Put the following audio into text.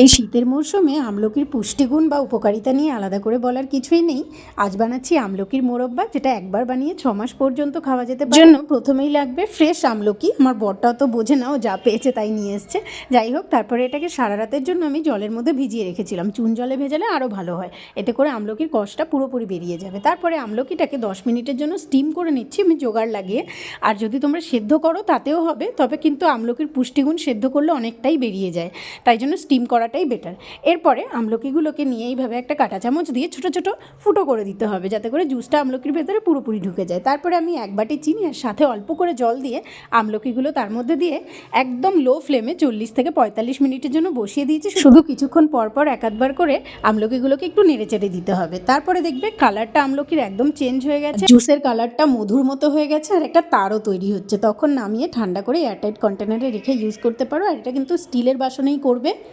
এই শীতের মরশুমে আমলকির পুষ্টিগুণ বা উপকারিতা নিয়ে আলাদা করে বলার কিছুই নেই। আজ বানাচ্ছি আমলকির মোরব্বা, যেটা একবার বানিয়ে ছ মাস পর্যন্ত খাওয়া যেতে পারে। জন্য প্রথমেই লাগবে ফ্রেশ আমলকি। আমার বরটা তো বোঝে না, ও যা পেয়েছে তাই নিয়ে এসছে। যাই হোক, তারপরে এটাকে সারা রাতের জন্য আমি জলের মধ্যে ভিজিয়ে রেখেছিলাম। চুন জলে ভেজালে আরও ভালো হয়। এতে করে আমলকির কষটা পুরোপুরি বেরিয়ে যাবে। তারপরে আমলকিটাকে দশ মিনিটের জন্য স্টিম করে নিচ্ছি, আমি জোগাড় লাগিয়ে। আর যদি তোমরা সেদ্ধ করো, তাতেও হবে, তবে কিন্তু আমলকির পুষ্টিগুণ সেদ্ধ করলে অনেকটাই বেরিয়ে যায়। তাই জন্য স্টিম করাটাই বেটার এরপরে আমলকিগুলোকে নিয়ে এইভাবে একটা কাঁটা চামচ দিয়ে ছোটো ছোটো ফুটো করে দিতে হবে যাতে করে জুসটা আমলকির ভেতরে পুরোপুরি ঢুকে যায়। তারপরে আমি এক বাটি চিনি আর সাথে অল্প করে জল দিয়ে আমলকিগুলো তার মধ্যে দিয়ে একদম লো ফ্লেমে চল্লিশ থেকে পঁয়তাল্লিশ মিনিটের জন্য বসিয়ে দিয়েছি। শুধু কিছুক্ষণ পর পর এক আধবার করে আমলকিগুলোকে একটু নেড়ে চেড়ে দিতে হবে। তারপরে দেখবে কালারটা আমলকির একদম চেঞ্জ হয়ে গেছে। জুসের কালারটা মধুর মতো হয়ে গেছে আর একটা তারও তৈরি হচ্ছে। তখন নামিয়ে ঠান্ডা করে এয়ারটাইট কন্টেনারে রেখে ইউজ করতে পারো। আর এটা কিন্তু স্টিলের বাসনেই করবে।